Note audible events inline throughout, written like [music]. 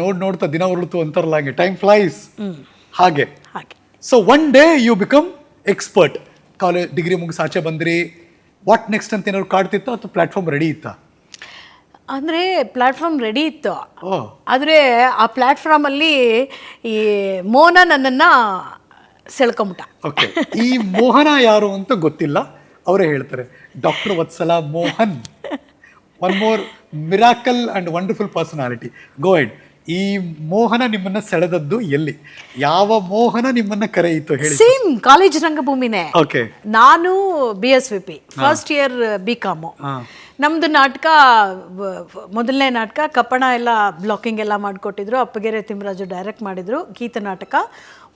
ನೋಡ್ ನೋಡ್ತಾ ದಿನ ಉರುಳಿತು ಅಂತಾರಲ್ಲ ಹಾಗೆ. ಟೈಮ್ ಫ್ಲೈಸ್ ಹಾಗೆ. ಹಾಗೆ. So one day you become expert college degree ಮುಗಿಸಿ ಆಚೆ ಬಂದ್ರಿ. ವಾಟ್ ನೆಕ್ಸ್ಟ್ ಅಂತ ಏನಾದ್ರು ಕಾಡ್ತಿತ್ತ ಅಥವಾ ಪ್ಲಾಟ್ಫಾರ್ಮ್ ರೆಡಿ ಇತ್ತಾ? ಅಂದರೆ ಪ್ಲ್ಯಾಟ್ಫಾರ್ಮ್ ರೆಡಿ ಇತ್ತು. ಆದರೆ ಆ ಪ್ಲ್ಯಾಟ್ಫಾರ್ಮಲ್ಲಿ ಈ ಮೋಹನ ನನ್ನನ್ನು ಸೆಳ್ಕೊಂಬಿಟ್ಟ. ಓಕೆ ಈ ಮೋಹನ ಯಾರು ಅಂತ ಗೊತ್ತಿಲ್ಲ. ಅವರೇ ಹೇಳ್ತಾರೆ. Doctor Vatsala Mohan. One more miracle and wonderful personality go Ed ಈ ಮೋಹನ ನಿಮ್ಮನ್ನ ಸೆಳೆದದ್ದು ಎಲ್ಲಿ? ಯಾವ ಮೋಹನ ನಿಮ್ಮನ್ನ ಕರೆಯಿತು ಹೇಳಿ ಸೇಮ್ ಕಾಲೇಜ್ ರಂಗಭೂಮಿನೇ. ಓಕೆ ನಾನು B S V P first year B com ನಮ್ದು ನಾಟಕ ಮೊದಲನೇ ನಾಟಕ ಕಪ್ಪಣ ಎಲ್ಲ ಬ್ಲಾಕಿಂಗ್ ಎಲ್ಲ ಮಾಡಿಕೊಟ್ಟಿದ್ರು. ಅಪ್ಪಗೆರೆ ತಿಮ್ಮರಾಜು ಡೈರೆಕ್ಟ್ ಮಾಡಿದ್ರು. ಗೀತ ನಾಟಕ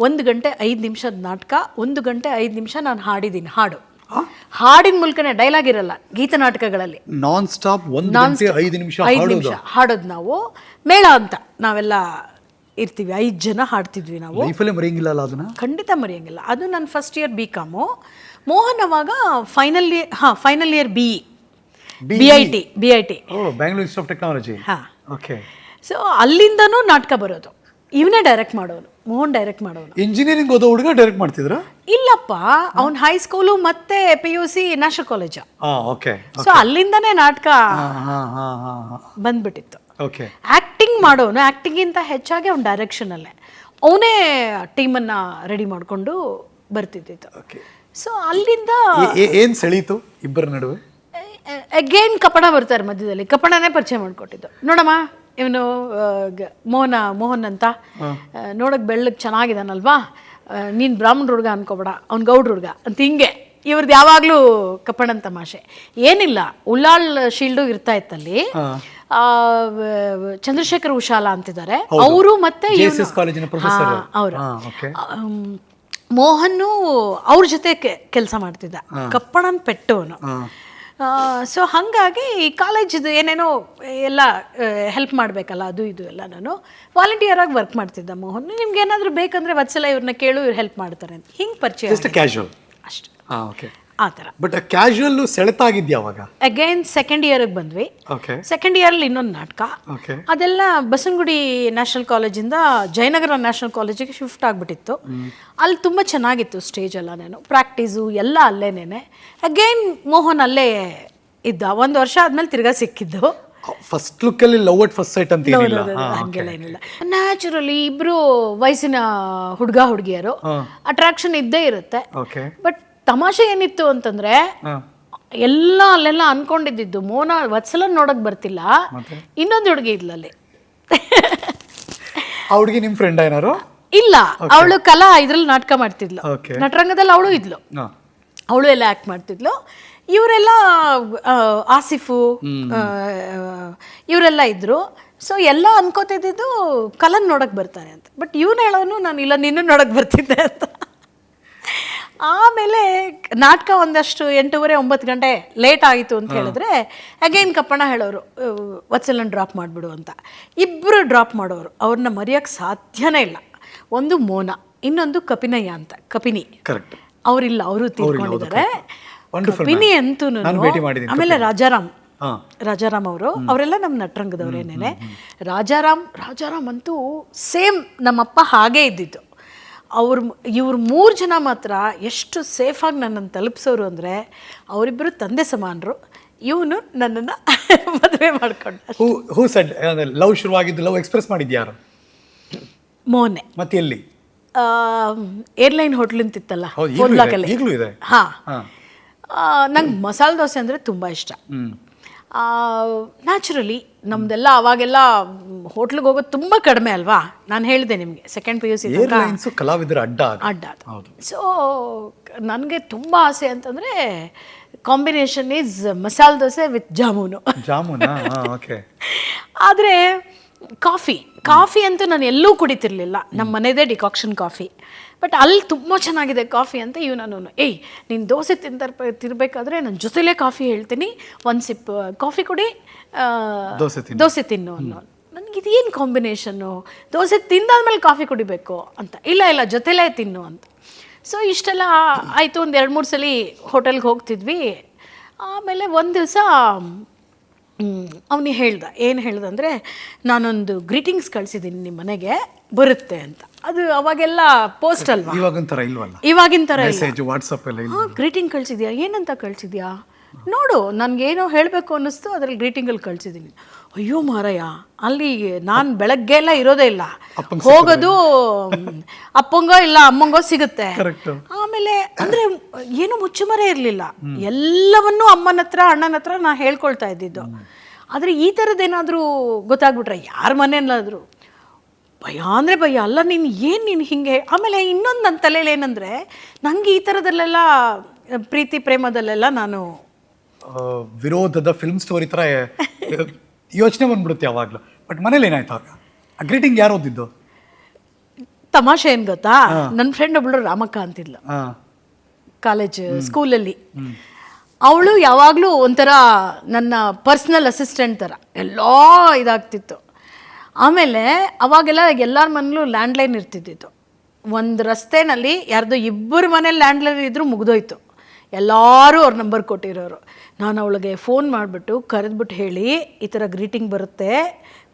ಒಂದು ಗಂಟೆ ಐದು ನಿಮಿಷದ ನಾಟಕ ಒಂದು ಗಂಟೆ ಐದು ನಿಮಿಷ ನಾನು ಹಾಡಿದ್ದೀನಿ ಹಾಡು. ಹಾಡಿನ ಮೂಲಕನೇ ಡೈಲಾಗ್ ಇರಲ್ಲ ಗೀತ ನಾಟಕಗಳಲ್ಲಿ. ನಾನ್ ಸ್ಟಾಪ್ ಒಂದು ಐದು ನಿಮಿಷ ಐದು ಹಾಡೋದು ನಿಮಿಷ ಹಾಡೋದು. ನಾವು. ಮೇಳ ಅಂತ ನಾವೆಲ್ಲ ಇರ್ತೀವಿ ಐದು ಜನ ಹಾಡ್ತಿದ್ವಿ ನಾವು. ಮರೆಯಂಗಿಲ್ಲ ಅದನ್ನ? ಖಂಡಿತ ಮರೆಯಂಗಿಲ್ಲ. ಅದು ನನ್ನ first year B com Mohan ಅವಾಗ ಫೈನಲ್ ಇಯರ್ ಹಾಂ final year B B I T B I T O Bangalore technology ಹಾಂ. ಓಕೆ ಸೊ ಅಲ್ಲಿಂದನೂ ನಾಟಕ ಬರೋದು. ಇವನೇ ಡೈರೆಕ್ಟ್ ಮಾಡೋನು. ಮೋಹನ್ ಡೈರೆಕ್ಟ್ ಮಾಡೋನು. ಇಂಜಿನಿಯರಿಂಗ್ ಓದೋ ಹುಡುಗ ಡೈರೆಕ್ಟ್ ಮಾಡ್ತಿದ್ರ? ಇಲ್ಲಪ್ಪ ಅವ್ನ ಹೈಸ್ಕೂಲು ಮತ್ತೆ P U C national college okay so ಅಲ್ಲಿಂದನೇ ನಾಟಕ ಬಂದ್ಬಿಟ್ಟಿತ್ತು. ಓಕೆ ಆಕ್ಟಿಂಗ್ ಮಾಡೋನು ಆಕ್ಟಿಂಗ್ಗಿಂತ ಹೆಚ್ಚಾಗಿ ಅವ್ನ ಡೈರೆಕ್ಷನಲ್ಲೇ ಅವನೇ ಟೀಮನ್ನ ರೆಡಿ ಮಾಡಿಕೊಂಡು ಬರ್ತಿದ್ದಿತ್ತು. ಓಕೆ ಸೊ ಅಲ್ಲಿಂದ ಏನ್ ಸೆಳೀತು ಇಬ್ಬರ ನಡುವೆ? ಅಗೇನ್ ಕಪಣ ಬರ್ತಾರೆ ಮಧ್ಯದಲ್ಲಿ. ಕಪಣನೇ ಪರಿಚಯ ಮಾಡಿಕೊಟ್ಟಿದ್ದು. ನೋಡಮ್ಮ ಇವನು ಮೋಹನ ಮೋಹನ್ ಅಂತ. ನೋಡಕ್ ಬೆಳ್ಳಕ್ಕೆ ಚೆನ್ನಾಗಿದ್ದಾನಲ್ವಾ ನೀನು ಬ್ರಾಹ್ಮಣ ಹುಡುಗ ಅನ್ಕೋಬೇಡ ಅವ್ನು ಗೌಡ್ರ ಹುಡುಗ ಅಂತ ಹಿಂಗೆ. ಇವ್ರದ್ದು ಯಾವಾಗಲೂ ಕಪ್ಪಣನ್ ತಮಾಷೆ. ಏನಿಲ್ಲ ಉಳ್ಳಾಳ್ ಶೀಲ್ಡು ಇರ್ತಾ ಇತ್ತಲ್ಲಿ. ಆ, ಚಂದ್ರಶೇಖರ್ ಉಶಾಲ ಅಂತಿದ್ದಾರೆ. ಅವರು ಮತ್ತೆ. ಅವರು. ಮೋಹನ್ನು ಅವ್ರ ಜೊತೆ ಕೆಲಸ ಮಾಡ್ತಿದ್ದ. ಕಪ್ಪಣನ್ ಪೆಟ್ಟು ಅವನು ಸೊ ಹಾಗಾಗಿ ಕಾಲೇಜ್ದು ಏನೇನೋ ಎಲ್ಲ ಹೆಲ್ಪ್ ಮಾಡಬೇಕಲ್ಲ ಅದು ಇದು ಎಲ್ಲ ನಾನು. ವಾಲಂಟಿಯರಾಗಿ ವರ್ಕ್ ಮಾಡ್ತಿದ್ದೆ ಮೋಹನ್. ನಿಮ್ಗೆ ಏನಾದರೂ ಬೇಕಂದ್ರೆ ವತ್ಸಲ ಇವ್ರನ್ನ ಕೇಳು ಇವ್ರು ಹೆಲ್ಪ್ ಮಾಡ್ತಾರೆ ಅಂತ. ಹಿಂಗೆ ಪರಿಚಯ ಅಷ್ಟೇ ಕ್ಯಾಶುವಲ್ ಅಷ್ಟು. ಓಕೆ ಆ ಥರ. ಬಟ್ ಕ್ಯಾಶುವಲ್ ಸೆಳೆತಾಗಿದ್ಯಾ ಅವಾಗ? ಅಗೈನ್ ಸೆಕೆಂಡ್ ಇಯರ್ಗೆ ಬಂದ್ವಿ. ಓಕೆ ಸೆಕೆಂಡ್ ಇಯರಲ್ಲಿ ಇನ್ನೊಂದು ನಾಟಕ. ಓಕೆ ಅದೆಲ್ಲ ಬಸವನಗುಡಿ ನ್ಯಾಷನಲ್ ಕಾಲೇಜಿಂದ ಜಯನಗರ ನ್ಯಾಷನಲ್ ಕಾಲೇಜಿಗೆ ಶಿಫ್ಟ್ ಆಗಿಬಿಟ್ಟಿತ್ತು. ಅಲ್ಲಿ ತುಂಬ ಚೆನ್ನಾಗಿತ್ತು ಸ್ಟೇಜ್ ಎಲ್ಲ ನಾನು. ಪ್ರಾಕ್ಟೀಸು ಎಲ್ಲ ಅಲ್ಲೇನೇನೆ. ಅಗೈನ್ ಮೋಹನ್ ಅಲ್ಲೇ ಇದ್ದ. ಒಂದು ವರ್ಷ ಆದ್ಮೇಲೆ ತಿರ್ಗಾ ಸಿಕ್ಕಿದ್ದು. ಫಸ್ಟ್ ಲುಕ್ ಅಲ್ಲಿ ಲವ್ ಅಟ್ ಫಸ್ಟ್ ಸೈಟ್ ಅಂತ ಏನಿಲ್ಲ. ಹಂಗೆಲ್ಲ ಏನಿಲ್ಲ. ನ್ಯಾಚುರಲಿ ಇಬ್ರು ವಯಸ್ಸಿನ ಹುಡುಗ ಹುಡುಗಿಯರು. ಅಟ್ರಾಕ್ಷನ್ ಇದ್ದೇ ಇರುತ್ತೆ. ಓಕೆ ಬಟ್ ತಮಾಷೆ ಏನಿತ್ತು ಅಂತಂದ್ರೆ ಎಲ್ಲ ಅಲ್ಲೆಲ್ಲ ಅನ್ಕೊಂಡಿದ್ದು ಮೋನ ವತ್ಸಲ ನೋಡಕ್ ಬರ್ತಿಲ್ಲ. ಇನ್ನೊಂದು ಹುಡುಗಿ ಇದ್ಲಲ್ಲಿ ಆ ಹುಡುಗಿ ನಿಮ್ ಫ್ರೆಂಡ್ ಏನಾರು ಇಲ್ಲ ಅವಳು ಕಲಾ ಇದ್ರಲ್ಲಿ ನಾಟಕ ಮಾಡ್ತಿದ್ಲು. ನಟರಂಗದಲ್ಲಿ ಅವಳು ಇದ್ಲು. ಅವಳು ಎಲ್ಲ ಆಕ್ಟ್ ಮಾಡ್ತಿದ್ಲು. ಇವರೆಲ್ಲ ಆಸಿಫು ಇವರೆಲ್ಲ ಇದ್ರು. ಸೊ ಎಲ್ಲ ಅನ್ಕೋತಿದ್ದು ಕಲನ್ ನೋಡಕ್ ಬರ್ತಾರೆ ಅಂತ. ಬಟ್ ಇವನು ಹೇಳೋನು ನಾನು ಇಲ್ಲ ನಿನ್ನ ನೋಡಕ್ ಬರ್ತಿದ್ದೆ ಅಂತ. ಆಮೇಲೆ ನಾಟಕ ಒಂದಷ್ಟು ಎಂಟೂವರೆ ಒಂಬತ್ತು ಗಂಟೆ ಲೇಟ್ ಆಯಿತು ಅಂತ ಹೇಳಿದ್ರೆ ಅಗೈನ್ ಕಪ್ಪಣ್ಣ ಹೇಳೋರು ವತ್ಸಲನ್ ಡ್ರಾಪ್ ಮಾಡಿಬಿಡು ಅಂತ. ಇಬ್ಬರು ಡ್ರಾಪ್ ಮಾಡೋರು ಅವ್ರನ್ನ ಮರೆಯೋಕ್ಕೆ ಸಾಧ್ಯನೇ ಇಲ್ಲ. ಒಂದು ಮೋನ ಇನ್ನೊಂದು ಕಪಿನಯ್ಯ ಅಂತ ಕಪಿನಿ. ಕರೆಕ್ಟ್ ಅವರಿಲ್ಲ ಅವರು ತೀರ್ಕೊಂಡಿದ್ದಾರೆ. ಕಪಿನಿ ಅಂತೂ ಆಮೇಲೆ ರಾಜಾರಾಮ್. ರಾಜಾರಾಮ್ ಅವರು ಅವರೆಲ್ಲ ನಮ್ಮ ನಟರಂಗದವರೇನೇನೆ ರಾಜಾರಾಮ್ ರಾಜಾರಾಮ್ ಅಂತೂ ಸೇಮ್ ನಮ್ಮಪ್ಪ ಹಾಗೇ ಇದ್ದಿದ್ದು. ಅವ್ರ ಇವ್ರು ಮೂರು ಜನ ಮಾತ್ರ ಎಷ್ಟು ಸೇಫಾಗಿ ನನ್ನನ್ನು ತಲುಪಿಸೋರು ಅಂದರೆ ಅವರಿಬ್ಬರು ತಂದೆ ಸಮಾನರು ಇವನು ನನ್ನನ್ನು [laughs] ಮದುವೆ ಮಾಡ್ಕೊಂಡ ಹೂ ಹೂ ಸೆಡ್ ಲವ್ ಶುರುವಾಗಿದ್ದು ಲವ್ ಎಕ್ಸ್ಪ್ರೆಸ್ ಮಾಡಿದ್ಯಾರು ಮೊನ್ನೆ ಮತ್ತೆ ಎಲ್ಲಿ? ಏರ್ಲೈನ್ ಹೋಟ್ಲ್ ಅಂತಿತ್ತಲ್ಲ ಈಗ್ಲೂ ಇದೆ, ಬ್ಲಾಕಲ್ಲಿ ಈಗ್ಲೂ ಇದೆ. ಹಾಂ. ನಂಗೆ ಮಸಾಲೆ ದೋಸೆ ಅಂದರೆ ತುಂಬ ಇಷ್ಟ. ನ್ಯಾಚುರಲಿ ನಮ್ದೆಲ್ಲ ಅವಾಗೆಲ್ಲ ಹೋಟ್ಲಿಗೆ ಹೋಗೋದು ತುಂಬ ಕಡಿಮೆ ಅಲ್ವಾ? ನಾನು ಹೇಳಿದೆ ನಿಮಗೆ ಸೆಕೆಂಡ್ ಪಿ ಯು ಸಿ ಕಲಾವಿದರ ಅಡ್ಡ ಅಡ್ಡ ಸೊ ನನಗೆ ತುಂಬ ಆಸೆ ಅಂತಂದರೆ combination is masala dosa with jamun. ಜಾಮೂನ? ಆದರೆ ಕಾಫಿ ಕಾಫಿ ಅಂತೂ ನಾನು ಎಲ್ಲೂ ಕುಡಿತಿರ್ಲಿಲ್ಲ. ನಮ್ಮ ಮನೆದೇ ಡಿಕಾಕ್ಷನ್ ಕಾಫಿ. ಬಟ್ ಅಲ್ಲಿ ತುಂಬ ಚೆನ್ನಾಗಿದೆ ಕಾಫಿ ಅಂತ ಇವ್ ನಾನು ಏಯ್ ನೀನು ದೋಸೆ ತಿಂತರ್ ತಿರ್ಬೇಕಾದ್ರೆ ನನ್ನ ಜೊತೆಲೇ ಕಾಫಿ ಹೇಳ್ತೀನಿ. ಒಂದು ಸಿಪ್ ಕಾಫಿ ಕುಡಿ ದೋಸೆ ತಿನ್ನು. ದೋಸೆ ತಿನ್ನು ಅನ್ನೋ ನನಗಿದೇನು ಕಾಂಬಿನೇಷನ್ನು? ದೋಸೆ ತಿಂದಾದ್ಮೇಲೆ ಕಾಫಿ ಕುಡಿಬೇಕು ಅಂತ. ಇಲ್ಲ ಇಲ್ಲ ಜೊತೆಲೇ ತಿನ್ನು ಅಂತ. ಸೊ ಇಷ್ಟೆಲ್ಲ ಆಯಿತು. ಒಂದು ಎರಡು ಮೂರು ಸಲ ಹೋಟೆಲ್ಗೆ ಹೋಗ್ತಿದ್ವಿ. ಆಮೇಲೆ ಒಂದು ದಿವಸ ಅವನಿಗೆ ಹೇಳ್ದ ಏನು ಹೇಳ್ದ ಅಂದರೆ ನಾನೊಂದು ಗ್ರೀಟಿಂಗ್ಸ್ ಕಳಿಸಿದ್ದೀನಿ ನಿಮ್ಮ ಮನೆಗೆ ಬರುತ್ತೆ ಅಂತ. ಅದು ಅವಾಗೆಲ್ಲ ಪೋಸ್ಟ್ ಅಲ್ವಾ? ಇವಾಗಿನ ಥರ ಇಲ್ವಲ್ಲ? ಇವಾಗಿನ ಥರ ಮೆಸೇಜ್ ವಾಟ್ಸಪ್ ಎಲ್ಲ ಇಲ್ಲ ಹಾಂ ಗ್ರೀಟಿಂಗ್ ಕಳಿಸಿದ್ಯಾ? ಏನಂತ ಕಳಿಸಿದ್ಯಾ? ನೋಡು ನನಗೇನೋ ಹೇಳಬೇಕು ಅನ್ನಿಸ್ತು ಅದರಲ್ಲಿ ಗ್ರೀಟಿಂಗಲ್ಲಿ ಕಳಿಸಿದ್ದೀನಿ ಅಯ್ಯೋ ಮಾರಯ್ಯ ಅಲ್ಲಿ ನಾನು ಬೆಳಗ್ಗೆ ಎಲ್ಲ ಇರೋದೇ ಇಲ್ಲ. ಹೋಗೋದು ಅಪ್ಪಂಗೋ ಇಲ್ಲ ಅಮ್ಮಂಗೋ ಸಿಗುತ್ತೆ. ಆಮೇಲೆ ಅಂದ್ರೆ ಏನು ಮುಚ್ಚುಮರೆ ಇರಲಿಲ್ಲ. ಎಲ್ಲವನ್ನೂ ಅಮ್ಮನ ಹತ್ರ ಅಣ್ಣನ ಹತ್ರ ನಾ ಹೇಳ್ಕೊಳ್ತಾ ಇದ್ದಿದ್ದು. ಆದರೆ ಈ ಥರದ್ದೇನಾದರೂ ಗೊತ್ತಾಗ್ಬಿಟ್ರೆ ಯಾರ ಮನೆಯಲ್ಲಾದರೂ. ಭಯ ಅಂದರೆ ಭಯ ಅಲ್ಲ ನೀನು ಏನು ನೀನು ಹಿಂಗೆ ಆಮೇಲೆ ಇನ್ನೊಂದು ನನ್ನ ತಲೆಯಲ್ಲಿ ಏನಂದರೆ ನನಗೆ ಈ ಥರದಲ್ಲೆಲ್ಲ ಪ್ರೀತಿ ಪ್ರೇಮದಲ್ಲೆಲ್ಲ ನಾನು ವಿರೋಧದ ಫಿಲ್ಮ್ ಸ್ಟೋರಿ ಥರ [laughs] ಯೋಚನೆ ಬಂದ್ಬಿಡುತ್ತೆ ಯಾವಾಗಲೂ. ಬಟ್ ಮನೇಲಿ ಏನಾಯ್ತು ಆಗ? ಆ ಗ್ರೀಟಿಂಗ್ ಯಾರು ಓದಿದ್ದು? ತಮಾಷೆ ಏನ್ ಗೊತ್ತಾ? ನನ್ನ ಫ್ರೆಂಡ್ ಒಬ್ಳು ರಾಮಕ್ಕ ಅಂತಿದ್ಲು. ಕಾಲೇಜ್ ಸ್ಕೂಲಲ್ಲಿ ಅವಳು ಯಾವಾಗಲೂ ಒಂಥರ ನನ್ನ ಪರ್ಸ್ನಲ್ ಅಸಿಸ್ಟೆಂಟ್ ಥರ. ಎಲ್ಲ ಇದಾಗ್ತಿತ್ತು. ಆಮೇಲೆ ಅವಾಗೆಲ್ಲ ಎಲ್ಲರ ಮನೇಲೂ ಲ್ಯಾಂಡ್ಲೈನ್ ಇರ್ತಿದ್ದಿತ್ತು. ಒಂದು ರಸ್ತೆನಲ್ಲಿ ಯಾರ್ದು ಇಬ್ಬರ ಮನೇಲಿ ಲ್ಯಾಂಡ್ಲೈನ್ ಇದ್ದರೂ ಮುಗ್ದೋಯ್ತು. ಎಲ್ಲರೂ ಅವ್ರ ನಂಬರ್ ಕೊಟ್ಟಿರೋರು. ನಾನು ಅವಳಿಗೆ ಫೋನ್ ಮಾಡಿಬಿಟ್ಟು ಕರೆದ್ಬಿಟ್ಟು ಹೇಳಿ ಈ ಥರ ಗ್ರೀಟಿಂಗ್ ಬರುತ್ತೆ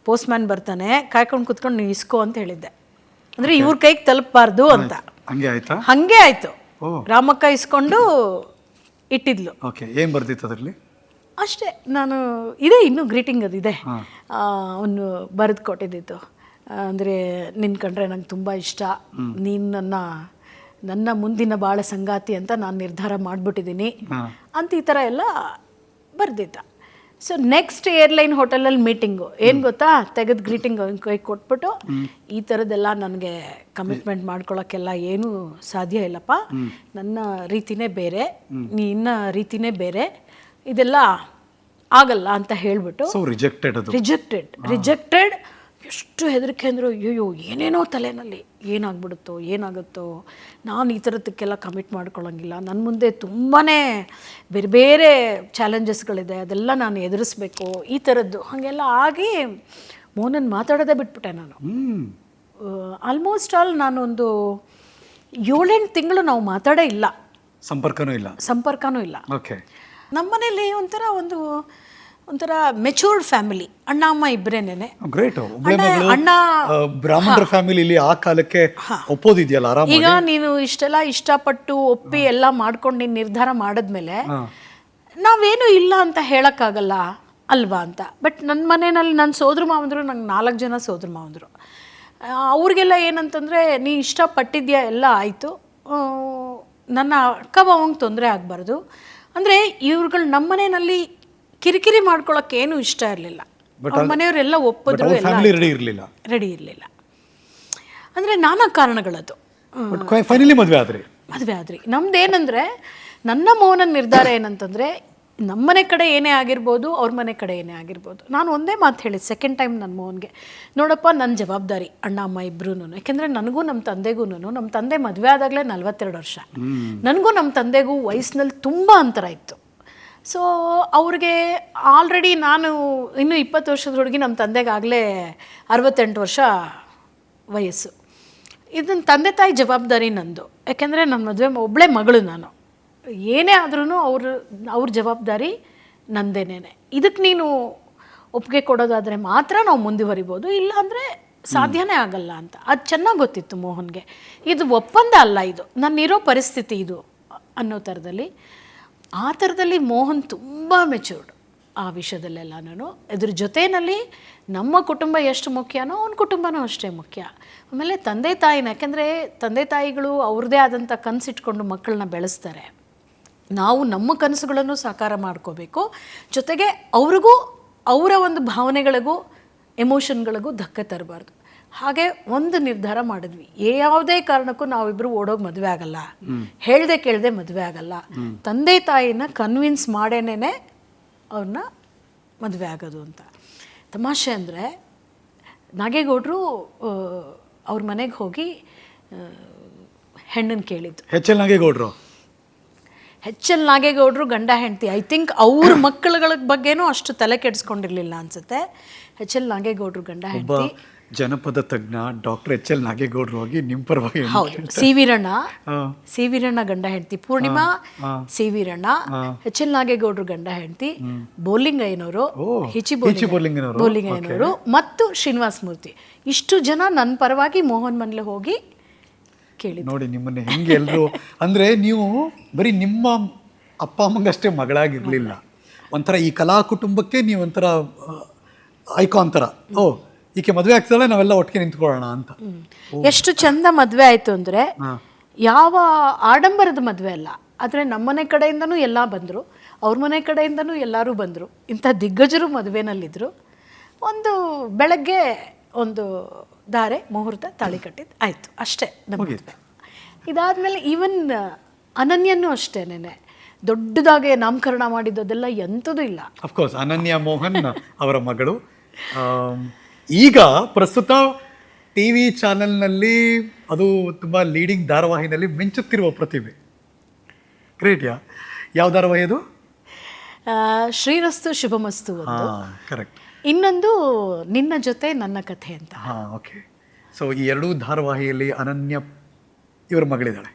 ಪೋಸ್ಟ್ಮ್ಯಾನ್ ಬರ್ತಾನೆ ಕಾಯ್ಕೊಂಡು ಕುತ್ಕೊಂಡು ನೀವು ಇಸ್ಕೋ ಅಂತ ಹೇಳಿದ್ದೆ. ಅಂದರೆ ಇವ್ರ ಕೈಗೆ ತಲುಪಬಾರ್ದು ಅಂತ. ಹಂಗೆ ಆಯ್ತಾ? ಹಂಗೆ ಆಯ್ತು. ರಾಮಕ್ಕ ಇಸ್ಕೊಂಡು ಇಟ್ಟಿದ್ಲು. ಓಕೆ ಏನು ಬರ್ದಿತ್ತು ಅದರಲ್ಲಿ? ಅಷ್ಟೇ ನಾನು ಇದೆ ಇನ್ನೂ ಗ್ರೀಟಿಂಗ್ ಅದಿದೆ ಅವನು ಬರೆದು ಕೊಟ್ಟಿದ್ದಿತ್ತು. ಅಂದರೆ ನಿನ್ನ ಕಂಡ್ರೆ ನಂಗೆ ತುಂಬ ಇಷ್ಟ. ನೀನು ನನ್ನ ನನ್ನ ಮುಂದಿನ ಬಾಳ ಸಂಗಾತಿ ಅಂತ ನಾನು ನಿರ್ಧಾರ ಮಾಡಿಬಿಟ್ಟಿದ್ದೀನಿ ಅಂತ ಈ ಥರ ಎಲ್ಲ ಬರ್ದಿದ್ದ. ಸೊ ನೆಕ್ಸ್ಟ್ ಏರ್ಲೈನ್ ಹೋಟೆಲಲ್ಲಿ ಮೀಟಿಂಗು ಏನು ಗೊತ್ತಾ? ತೆಗೆದು ಗ್ರೀಟಿಂಗ್ ಕೈ ಕೊಟ್ಬಿಟ್ಟು ಈ ಥರದ್ದೆಲ್ಲ ನನಗೆ ಕಮಿಟ್ಮೆಂಟ್ ಮಾಡ್ಕೊಳಕ್ಕೆಲ್ಲ ಏನೂ ಸಾಧ್ಯ ಇಲ್ಲಪ್ಪ. ನನ್ನ ರೀತಿನೇ ಬೇರೆ ನಿನ್ನ ರೀತಿನೇ ಬೇರೆ ಇದೆಲ್ಲ ಆಗಲ್ಲ ಅಂತ ಹೇಳಿಬಿಟ್ಟು ರಿಜೆಕ್ಟೆಡ್ ರಿಜೆಕ್ಟೆಡ್ ರಿಜೆಕ್ಟೆಡ್ ಎಷ್ಟು ಹೆದರಿಕೆ ಅಂದರು ಅಯ್ಯೋ ಏನೇನೋ ತಲೆನಲ್ಲಿ ಏನಾಗ್ಬಿಡುತ್ತೋ ಏನಾಗುತ್ತೋ ನಾನು ಈ ಥರದಕ್ಕೆಲ್ಲ ಕಮಿಟ್ ಮಾಡ್ಕೊಳ್ಳೋಂಗಿಲ್ಲ. ನನ್ನ ಮುಂದೆ ತುಂಬಾ ಬೇರೆ ಬೇರೆ ಚಾಲೆಂಜಸ್ಗಳಿದೆ ಅದೆಲ್ಲ ನಾನು ಎದುರಿಸ್ಬೇಕು ಈ ಥರದ್ದು. ಹಾಗೆಲ್ಲ ಆಗಿ ಮೋನನ್ ಮಾತಾಡೋದೇ ಬಿಟ್ಬಿಟ್ಟೆ ನಾನು. ಆಲ್ಮೋಸ್ಟ್ ಆಲ್ ನಾನೊಂದು ಏಳೆಂಟು ತಿಂಗಳು ನಾವು ಮಾತಾಡೇ ಇಲ್ಲ. ಸಂಪರ್ಕನೂ ಇಲ್ಲ. ಸಂಪರ್ಕನೂ ಇಲ್ಲ. ಓಕೆ ನಮ್ಮನೇಲಿ ಒಂಥರ ಒಂದು ಒಂಥರ ಮೆಚೂರ್ಡ್ ಫ್ಯಾಮಿಲಿ ಅಣ್ಣ ಅಮ್ಮ ಇಬ್ಬರೇನೇನೆ ಗ್ರೇಟ್ ಅಣ್ಣ- ಬ್ರಾಹ್ಮಣರ ಫ್ಯಾಮಿಲಿಲಿ ಆ ಕಾಲಕ್ಕೆ ಒಪ್ಪೋದಿದೆಯಲ್ಲ ಆರಾಮ ಈಗ ನೀನು ಇಷ್ಟೆಲ್ಲ ಇಷ್ಟಪಟ್ಟು ಒಪ್ಪಿ ಎಲ್ಲ ಮಾಡ್ಕೊಂಡು ನೀನು ನಿರ್ಧಾರ ಮಾಡಿದ್ಮೇಲೆ ನಾವೇನು ಇಲ್ಲ ಅಂತ ಹೇಳೋಕ್ಕಾಗಲ್ಲ ಅಲ್ವಾ ಅಂತ. ಬಟ್ ನನ್ನ ಮನೆಯಲ್ಲಿ ನನ್ನ ಸೋದ್ರ ಮಾವಂದರು ನಂಗೆ ನಾಲ್ಕು ಜನ ಸೋದ್ರ ಮಾವಂದರು. ಅವ್ರಿಗೆಲ್ಲ ಏನಂತಂದರೆ ನೀ ಇಷ್ಟಪಟ್ಟಿದ್ಯಾ? ಎಲ್ಲ ಆಯಿತು. ನನ್ನ ಅಕ್ಕ ಮಾವಂಗೆ ತೊಂದರೆ ಆಗಬಾರ್ದು. ಅಂದರೆ ಇವ್ರುಗಳು ನಮ್ಮ ಮನೆಯಲ್ಲಿ ಕಿರಿಕಿರಿ ಮಾಡ್ಕೊಳಕ್ಕೆ ಏನು ಇಷ್ಟ ಇರಲಿಲ್ಲ. ಅವ್ರ ಮನೆಯವರೆಲ್ಲ ಒಪ್ಪಿದ್ರು ಎಲ್ಲ ರೆಡಿ ಇರಲಿಲ್ಲ. ರೆಡಿ ಇರಲಿಲ್ಲ. ಅಂದರೆ ನಾನಾ ಕಾರಣಗಳದು. ಫೈನಲಿ ಮದುವೆ ಆದ್ರಿ. ಮದುವೆ ಆದ್ರಿ. ನಮ್ದು ಏನಂದರೆ ನನ್ನ ಮೌನ ನಿರ್ಧಾರ ಏನಂತಂದರೆ ನಮ್ಮನೆ ಕಡೆ ಏನೇ ಆಗಿರ್ಬೋದು ಅವ್ರ ಮನೆ ಕಡೆ ಏನೇ ಆಗಿರ್ಬೋದು. ನಾನು ಒಂದೇ ಮಾತು ಹೇಳಿ ಸೆಕೆಂಡ್ ಟೈಮ್ ನನ್ನ ಮೋಹನ್ಗೆ ನೋಡಪ್ಪ ನನ್ನ ಜವಾಬ್ದಾರಿ ಅಣ್ಣ ಅಮ್ಮ ಇಬ್ರು ಯಾಕೆಂದರೆ ನನಗೂ ನಮ್ಮ ತಂದೆಗೂ ನಮ್ಮ ತಂದೆ ಮದುವೆ ಆದಾಗಲೇ ನಲ್ವತ್ತೆರಡು ವರ್ಷ. ನನಗೂ ನಮ್ಮ ತಂದೆಗೂ ವಯಸ್ಸಿನಲ್ಲಿ ತುಂಬ ಅಂತರ ಇತ್ತು. ಸೊ ಅವ್ರಿಗೆ ಆಲ್ರೆಡಿ ನಾನು ಇನ್ನೂ ಇಪ್ಪತ್ತು ವರ್ಷದ ಹುಡುಗಿ ನಮ್ಮ ತಂದೆಗಾಗಲೇ ಅರವತ್ತೆಂಟು ವರ್ಷ ವಯಸ್ಸು. ಇದನ್ನ ತಂದೆ ತಾಯಿ ಜವಾಬ್ದಾರಿ ನಂದು. ಯಾಕೆಂದರೆ ನನ್ನ ಮದುವೆ ಒಬ್ಬಳೇ ಮಗಳು ನಾನು. ಏನೇ ಆದ್ರೂ ಅವ್ರ ಅವ್ರ ಜವಾಬ್ದಾರಿ ನಂದೇನೇನೆ. ಇದಕ್ಕೆ ನೀನು ಒಪ್ಪಿಗೆ ಕೊಡೋದಾದರೆ ಮಾತ್ರ ನಾವು ಮುಂದುವರಿಬೋದು. ಇಲ್ಲಾಂದರೆ ಸಾಧ್ಯನೇ ಆಗಲ್ಲ ಅಂತ. ಅದು ಚೆನ್ನಾಗಿ ಗೊತ್ತಿತ್ತು ಮೋಹನ್ಗೆ. ಇದು ಒಪ್ಪಂದ ಅಲ್ಲ ಇದು. ನನ್ನಿರೋ ಪರಿಸ್ಥಿತಿ ಇದು ಅನ್ನೋ ಥರದಲ್ಲಿ. ಆ ಥರದಲ್ಲಿ ಮೋಹನ್ ತುಂಬ ಮೆಚೂರ್ಡ್ ಆ ವಿಷಯದಲ್ಲೆಲ್ಲ ನಾನು. ಇದ್ರ ಜೊತೆಯಲ್ಲಿ ನಮ್ಮ ಕುಟುಂಬ ಎಷ್ಟು ಮುಖ್ಯನೋ ಅವ್ನ ಕುಟುಂಬನೂ ಅಷ್ಟೇ ಮುಖ್ಯ. ಆಮೇಲೆ ತಂದೆ ತಾಯಿನ, ಯಾಕೆಂದರೆ ತಂದೆ ತಾಯಿಗಳು ಅವ್ರದ್ದೇ ಆದಂಥ ಕನಸಿಟ್ಕೊಂಡು ಮಕ್ಕಳನ್ನ ಬೆಳೆಸ್ತಾರೆ. ನಾವು ನಮ್ಮ ಕನಸುಗಳನ್ನು ಸಾಕಾರ ಮಾಡ್ಕೋಬೇಕು. ಜೊತೆಗೆ ಅವ್ರಿಗೂ ಅವರ ಒಂದು ಭಾವನೆಗಳಿಗೂ ಎಮೋಷನ್ಗಳಿಗೂ ಧಕ್ಕೆ ತರಬಾರ್ದು. ಹಾಗೆ ಒಂದು ನಿರ್ಧಾರ ಮಾಡಿದ್ವಿ. ಯಾವುದೇ ಕಾರಣಕ್ಕೂ ನಾವಿಬ್ಬರು ಓಡೋಗಿ ಮದುವೆ ಆಗಲ್ಲ. ಹೇಳ್ದೆ ಕೇಳದೆ ಮದುವೆ ಆಗಲ್ಲ. ತಂದೆ ತಾಯಿನ ಕನ್ವಿನ್ಸ್ ಮಾಡೇನೆ ಅವ್ರನ್ನ ಮದುವೆ ಆಗೋದು ಅಂತ. ತಮಾಷೆ ಅಂದರೆ ನಾಗೇಗೌಡರು ಅವ್ರ ಮನೆಗೆ ಹೋಗಿ ಹೆಣ್ಣನ್ನು ಕೇಳಿದ್ದು. ಹೆಚ್ ಎಲ್ ನಾಗೇಗೌಡರು? ಹೆಚ್ ಎಲ್ ನಾಗೇಗೌಡರು ಗಂಡ ಹೆಂಡತಿ. ಐ ಥಿಂಕ್ ಅವ್ರ ಮಕ್ಕಳುಗಳ ಬಗ್ಗೆನೂ ಅಷ್ಟು ತಲೆ ಕೆಡಿಸ್ಕೊಂಡಿರಲಿಲ್ಲ ಅನ್ಸುತ್ತೆ. ಹೆಚ್ ಎಲ್ ನಾಗೇಗೌಡರು ಗಂಡ ಹೆಂಡತಿ. ಜನಪದ ತಜ್ಞ ಡಾಕ್ಟರ್ ಎಚ್ ಎಲ್ ನಾಗೇಗೌಡರು ಹೋಗಿ ನಿಮ್ಮ ಪರವಾಗಿ ಹೌದು. ಸಿ ವೀರಣ್ಣ. ಸಿ ವೀರಣ್ಣ ಗಂಡ ಹೆಂಡತಿ. Poornima C Veeranna. H L ನಾಗೇಗೌಡರು ಗಂಡ ಹೆಂಡತಿ. ಬೋಲಿಂಗಯ್ಯನವರು ಹಿಚಿ ಬೌಲಿಂಗ್ ಬೋಲಿಂಗಯ್ಯನವರು. ಬೋಲಿಂಗಯ್ಯನವರು ಮತ್ತು ಶ್ರೀನಿವಾಸ ಮೂರ್ತಿ. ಇಷ್ಟು ಜನ ನನ್ನ ಪರವಾಗಿ ಮೋಹನ್ ಮನ್ಲೆ ಹೋಗಿ ಕೇಳಿ ನೋಡಿ ನಿಮ್ಮನ್ನ ಹೆಂಗೆ ಎಲ್ಲರೂ ಅಂದ್ರೆ ನೀವು ಬರೀ ನಿಮ್ಮ ಅಪ್ಪ ಅಮ್ಮಂಗಷ್ಟೇ ಮಗಳಾಗಿರ್ಲಿಲ್ಲ. ಒಂಥರ ಈ ಕಲಾ ಕುಟುಂಬಕ್ಕೆ ನೀವು ಒಂಥರ ಐಕಾನ್ ಥರ. ಓ ಈಕೆ ಮದುವೆ ಆಗ್ತದಲ್ಲ ನಾವೆಲ್ಲ ಒಟ್ಟಿಗೆ ನಿಂತ್ಕೊಳ್ಳೋಣ ಅಂತ. ಎಷ್ಟು ಚಂದ ಮದುವೆ ಆಯ್ತು ಅಂದ್ರೆ ಯಾವ ಆಡಂಬರದ ಮದುವೆ ಅಲ್ಲ. ಆದ್ರೆ ನಮ್ಮನೆ ಕಡೆಯಿಂದನೂ ಎಲ್ಲ ಬಂದ್ರು ಅವ್ರ ಮನೆ ಕಡೆಯಿಂದನೂ ಎಲ್ಲರೂ ಬಂದರು. ಇಂಥ ದಿಗ್ಗಜರು ಮದುವೆನಲ್ಲಿದ್ದರು ಒಂದು ಬೆಳಗ್ಗೆ ಒಂದು ಧಾರೆ ಮುಹೂರ್ತ ತಾಳಿ ಕಟ್ಟಿದ್ದು ಆಯಿತು. ಅಷ್ಟೇ ನಮಗೆ. ಇದಾದಮೇಲೆ ಈವನ್ ಅನನ್ಯನೂ ಅಷ್ಟೇನೆ ದೊಡ್ಡದಾಗೆ ನಾಮಕರಣ ಮಾಡಿದ್ದದೆಲ್ಲ ಎಂಥದೂ ಇಲ್ಲ. ಅಫ್ಕೋರ್ಸ್ ಅನನ್ಯ ಮೋಹನ್ ಅವರ ಮಗಳು. ಈಗ ಪ್ರಸ್ತುತ ಟಿ ವಿ ಚಾನೆಲ್ನಲ್ಲಿ ಅದು ತುಂಬ ಲೀಡಿಂಗ್ ಧಾರಾವಾಹಿನಲ್ಲಿ ಮಿಂಚುತ್ತಿರುವ ಪ್ರತಿಭೆ. ಗ್ರೇಟ್ಯಾ ಯಾವ ಧಾರಾವಾಹಿ ಅದು? ಶ್ರೀರಸ್ತು ಶುಭಮಸ್ತು ಒಂದು. ಕರೆಕ್ಟ್ ಇನ್ನೊಂದು ನಿನ್ನ ಜೊತೆ ನನ್ನ ಕಥೆ ಅಂತ. ಹಾಂ ಓಕೆ ಸೊ ಈ ಎರಡೂ ಧಾರಾವಾಹಿಯಲ್ಲಿ ಅನನ್ಯ ಇವರ ಮಗಳಿದ್ದಾಳೆ.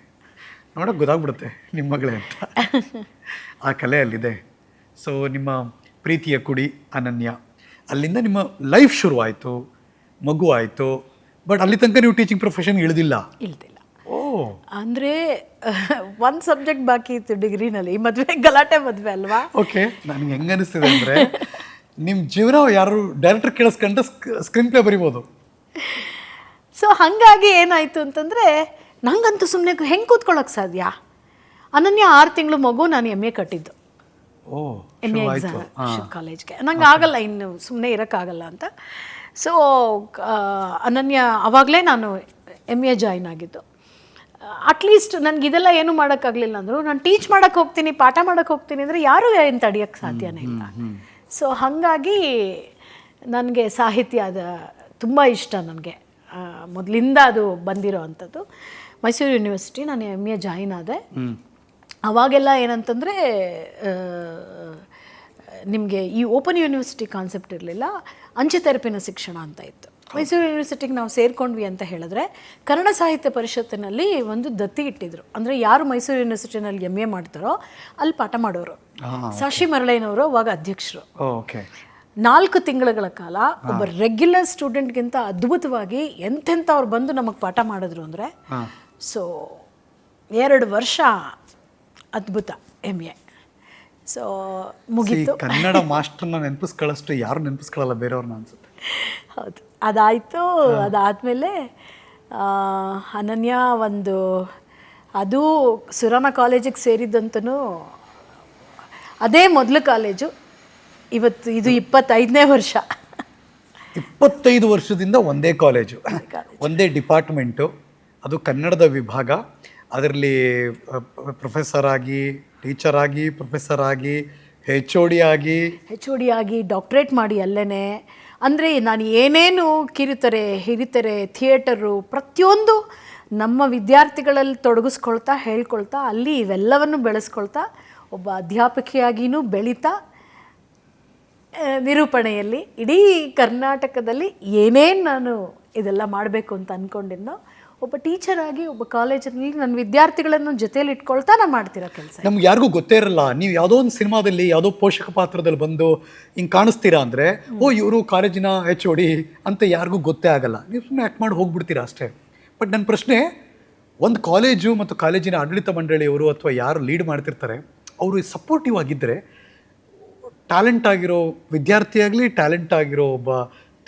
ನೋಡೋಕೆ ಗೊತ್ತಾಗ್ಬಿಡುತ್ತೆ ನಿಮ್ಮ ಮಗಳೇ ಅಂತ. [laughs] ಆ ಕಲೆ ಅಲ್ಲಿದೆ ಸೊ ನಿಮ್ಮ ಪ್ರೀತಿಯ ಕುಡಿ ಅನನ್ಯ. ಅಲ್ಲಿಂದ ನಿಮ್ಮ ಲೈಫ್ ಶುರುವಾಯಿತು ಮಗು ಆಯಿತು ಬಟ್ ಅಲ್ಲಿ ತನಕ ನೀವು ಟೀಚಿಂಗ್ ಪ್ರೊಫೆಷನ್ ಇಳಿದಿಲ್ಲ? ಇಲ್ದಿಲ್ಲ ಓ. ಅಂದರೆ ಒಂದು ಸಬ್ಜೆಕ್ಟ್ ಬಾಕಿ ಇತ್ತು ಡಿಗ್ರಿನಲ್ಲಿ ಈ ಮದುವೆ ಗಲಾಟೆ ಮದುವೆ ಅಲ್ವಾ? ಓಕೆ ನನಗೆ ಹೆಂಗೆ ಅನಿಸ್ತಿದೆ ಅಂದರೆ ನಿಮ್ಮ ಜೀವನ ಯಾರು ಡೈರೆಕ್ಟರ್ ಕೇಳಿಸ್ಕೊಂಡ್ರೆ ಸ್ಕ್ರೀನ್ ಪ್ಲೇ ಬರಿಬೋದು. ಸೊ ಹಾಗಾಗಿ ಏನಾಯಿತು ಅಂತಂದರೆ ನಂಗಂತೂ ಸುಮ್ಮನೆ ಹೆಂಗೆ ಕೂತ್ಕೊಳ್ಳೋಕೆ ಸಾಧ್ಯ? ಅನನ್ಯ ಆರು ತಿಂಗಳು ಮಗು ನಾನು ಎಂ ಎ ಕಟ್ಟಿದ್ದು. ಓ ಎಂ ಎ ಎಕ್ಸಾಮ್ ಕಾಲೇಜ್ಗೆ ನಂಗೆ ಆಗಲ್ಲ ಇನ್ನು ಸುಮ್ಮನೆ ಇರೋಕ್ಕಾಗಲ್ಲ ಅಂತ. ಸೊ ಅನನ್ಯ ಅವಾಗಲೇ ನಾನು ಎಂ ಎ ಜಾಯ್ನ್ ಆಗಿದ್ದು. ಅಟ್ಲೀಸ್ಟ್ ನನಗೆ ಇದೆಲ್ಲ ಏನು ಮಾಡೋಕ್ಕಾಗಲಿಲ್ಲ ಅಂದರು ನಾನು ಟೀಚ್ ಮಾಡೋಕ್ಕೆ ಹೋಗ್ತೀನಿ ಪಾಠ ಮಾಡೋಕ್ಕೆ ಹೋಗ್ತೀನಿ ಅಂದರೆ ಯಾರು ಏನು ತಡೆಯೋಕ್ಕೆ ಸಾಧ್ಯನೇ ಇಲ್ಲ. ಸೊ ಹಾಗಾಗಿ ನನಗೆ ಸಾಹಿತ್ಯ ಅದ ತುಂಬ ಇಷ್ಟ ನನಗೆ. ಮೊದಲಿಂದ ಅದು ಬಂದಿರೋ ಅಂಥದ್ದು. ಮೈಸೂರು ಯೂನಿವರ್ಸಿಟಿ ನಾನು ಎಂ ಎ ಜಾಯಿನ್ ಆದೆ. ಅವಾಗೆಲ್ಲ ಏನಂತಂದರೆ ನಿಮಗೆ ಈ ಓಪನ್ ಯೂನಿವರ್ಸಿಟಿ ಕಾನ್ಸೆಪ್ಟ್ ಇರಲಿಲ್ಲ ಅಂಚೆ ತೆರಪಿನ ಶಿಕ್ಷಣ ಅಂತ ಇತ್ತು. ಮೈಸೂರು ಯೂನಿವರ್ಸಿಟಿಗೆ ನಾವು ಸೇರ್ಕೊಂಡ್ವಿ ಅಂತ ಹೇಳಿದ್ರೆ ಕನ್ನಡ ಸಾಹಿತ್ಯ ಪರಿಷತ್ತಿನಲ್ಲಿ ಒಂದು ದತ್ತಿ ಇಟ್ಟಿದ್ರು. ಅಂದರೆ ಯಾರು ಮೈಸೂರು ಯೂನಿವರ್ಸಿಟಿನಲ್ಲಿ ಎಂ ಎ ಮಾಡ್ತಾರೋ ಅಲ್ಲಿ ಪಾಠ ಮಾಡೋರು. ಸಾಶಿ ಮರಳಯ್ಯನವರು ಅವಾಗ ಅಧ್ಯಕ್ಷರು. ಓಕೆ ನಾಲ್ಕು ತಿಂಗಳುಗಳ ಕಾಲ ಒಬ್ಬ ರೆಗ್ಯುಲರ್ ಸ್ಟೂಡೆಂಟ್ಗಿಂತ ಅದ್ಭುತವಾಗಿ ಎಂತೆಂಥವ್ರು ಬಂದು ನಮಗೆ ಪಾಠ ಮಾಡಿದ್ರು ಅಂದರೆ ಸೊ ಎರಡು ವರ್ಷ ಅದ್ಭುತ ಎಂ ಎ ಸೊ ಮುಗೀತು. ಕನ್ನಡ [laughs] ಮಾಸ್ಟರ್ನ ನೆನಪಿಸ್ಕೊಳ್ಳೋಷ್ಟು ಯಾರು ನೆನಪಿಸ್ಕೊಳ್ಳಲ್ಲ ಬೇರೆಯವ್ರನ್ನ ಅನ್ಸುತ್ತೆ. ಹೌದು. ಅದಾಯಿತು. ಅದಾದಮೇಲೆ ಅನನ್ಯ ಒಂದು ಅದು ಸುರಾನ ಕಾಲೇಜಿಗೆ ಸೇರಿದ್ದಂತೂ ಅದೇ ಮೊದಲ ಕಾಲೇಜು. ಇವತ್ತು ಇದು ಇಪ್ಪತ್ತೈದನೇ ವರ್ಷ. ಇಪ್ಪತ್ತೈದು ವರ್ಷದಿಂದ ಒಂದೇ ಕಾಲೇಜು. ಒಂದೇ ಡಿಪಾರ್ಟ್ಮೆಂಟು. ಅದು ಕನ್ನಡದ ವಿಭಾಗ. ಅದರಲ್ಲಿ ಪ್ರೊಫೆಸರ್ ಆಗಿ ಟೀಚರ್ ಆಗಿ ಪ್ರೊಫೆಸರ್ ಆಗಿ ಹೆಚ್ ಓ ಡಿ ಆಗಿ. ಹೆಚ್ ಓ ಡಿ ಆಗಿ ಡಾಕ್ಟ್ರೇಟ್ ಮಾಡಿ ಅಲ್ಲೇ ಅಂದರೆ ನಾನು ಏನೇನು ಕಿರಿತರೆ, ಹಿರಿತರೆ ಥಿಯೇಟರು ಪ್ರತಿಯೊಂದು ನಮ್ಮ ವಿದ್ಯಾರ್ಥಿಗಳಲ್ಲಿ ತೊಡಗಿಸ್ಕೊಳ್ತಾ, ಹೇಳ್ಕೊಳ್ತಾ, ಅಲ್ಲಿ ಇವೆಲ್ಲವನ್ನು ಬೆಳೆಸ್ಕೊಳ್ತಾ, ಒಬ್ಬ ಅಧ್ಯಾಪಕಿಯಾಗಿಯೂ ಬೆಳೀತಾ ನಿರೂಪಣೆಯಲ್ಲಿ ಇಡೀ ಕರ್ನಾಟಕದಲ್ಲಿ ಏನೇನು ನಾನು ಇದೆಲ್ಲ ಮಾಡಬೇಕು ಅಂತ ಅಂದ್ಕೊಂಡಿದ್ದೋ ಒಬ್ಬ ಟೀಚರ್ ಆಗಿ ಒಬ್ಬ ಕಾಲೇಜಲ್ಲಿ ನನ್ನ ವಿದ್ಯಾರ್ಥಿಗಳನ್ನು ಜೊತೆಯಲ್ಲಿ ಇಟ್ಕೊಳ್ತಾ ನಾನು ಮಾಡ್ತಿರೋ ಕೆಲಸ ನಮ್ಗೆ ಯಾರಿಗೂ ಗೊತ್ತೇ ಇರಲ್ಲ. ನೀವು ಯಾವುದೋ ಒಂದು ಸಿನಿಮಾದಲ್ಲಿ ಯಾವುದೋ ಪೋಷಕ ಪಾತ್ರದಲ್ಲಿ ಬಂದು ಹಿಂಗೆ ಕಾಣಿಸ್ತೀರಾ ಅಂದರೆ, ಓ, ಇವರು ಕಾಲೇಜಿನ ಎಚ್ ಒ ಡಿ ಅಂತ ಯಾರಿಗೂ ಗೊತ್ತೇ ಆಗಲ್ಲ. ನೀವು ಸುಮ್ಮನೆ ಆ್ಯಕ್ಟ್ ಮಾಡಿ ಹೋಗ್ಬಿಡ್ತೀರಾ ಅಷ್ಟೇ. ಬಟ್ ನನ್ನ ಪ್ರಶ್ನೆ, ಒಂದು ಕಾಲೇಜು ಮತ್ತು ಕಾಲೇಜಿನ ಆಡಳಿತ ಮಂಡಳಿಯವರು ಅಥವಾ ಯಾರು ಲೀಡ್ ಮಾಡ್ತಿರ್ತಾರೆ, ಅವರು ಸಪೋರ್ಟಿವ್ ಆಗಿದ್ದರೆ ಟ್ಯಾಲೆಂಟ್ ಆಗಿರೋ ವಿದ್ಯಾರ್ಥಿಯಾಗಲಿ ಟ್ಯಾಲೆಂಟ್ ಆಗಿರೋ ಒಬ್ಬ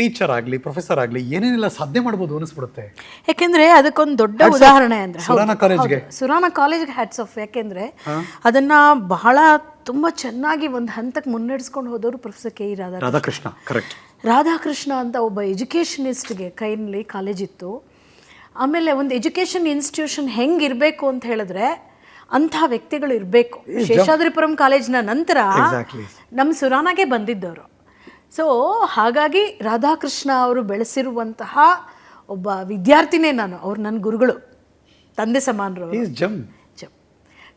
ಟೀಚರ್ ಆಗಲಿ ಪ್ರೊಫೆಸರ್ ಆಗಲಿ ಏನೇನೆಲ್ಲ ಸಾಧನೆ ಮಾಡ್ಬೋದು ಅನಿಸ್ಬಿಡುತ್ತೆ ಯಾಕೆಂದ್ರೆ ಅದಕ್ಕೊಂದು ದೊಡ್ಡ ಉದಾಹರಣೆ ಅಂದ್ರೆ ಸುರಾನ ಕಾಲೇಜ್ಗೆ. ಸುರಾಣ ಸುರಾನ ಕಾಲೇಜ್ಗೆ ಹ್ಯಾಟ್ಸ್ ಆಫ್ ಯಾಕೆಂದ್ರೆ ಅದನ್ನ ಬಹಳ ತುಂಬಾ ಚೆನ್ನಾಗಿ ಒಂದು ಹಂತಕ್ಕೆ ಮುನ್ನಡೆಸ್ಕೊಂಡು ಹೋದವರು professor K E Radha Radhakrishna correct Radhakrishna ಅಂತ ಒಬ್ಬ ಎಜುಕೇಷನಿಸ್ಟ್ಗೆ ಕೈನಲ್ಲಿ ಕಾಲೇಜ್ ಇತ್ತು. ಆಮೇಲೆ ಒಂದು ಎಜುಕೇಷನ್ ಇನ್ಸ್ಟಿಟ್ಯೂಷನ್ ಹೆಂಗಿರಬೇಕು ಅಂತ ಹೇಳಿದ್ರೆ ಅಂಥ ವ್ಯಕ್ತಿಗಳು ಇರಬೇಕು. ಶೇಷಾದ್ರಿಪುರಂ ಕಾಲೇಜ್ನ ನಂತರ. ನಮ್ಮ ಸುರಾನಾಗೆ ಬಂದಿದ್ದವರು. ಸೊ ಹಾಗಾಗಿ ರಾಧಾಕೃಷ್ಣ ಅವರು ಬೆಳೆಸಿರುವಂತಹ ಒಬ್ಬ ವಿದ್ಯಾರ್ಥಿನೇ ನಾನು ಅವ್ರು ನನ್ನ ಗುರುಗಳು ತಂದೆ ಸಮಾನರು ಜಮ್ ಜಮ್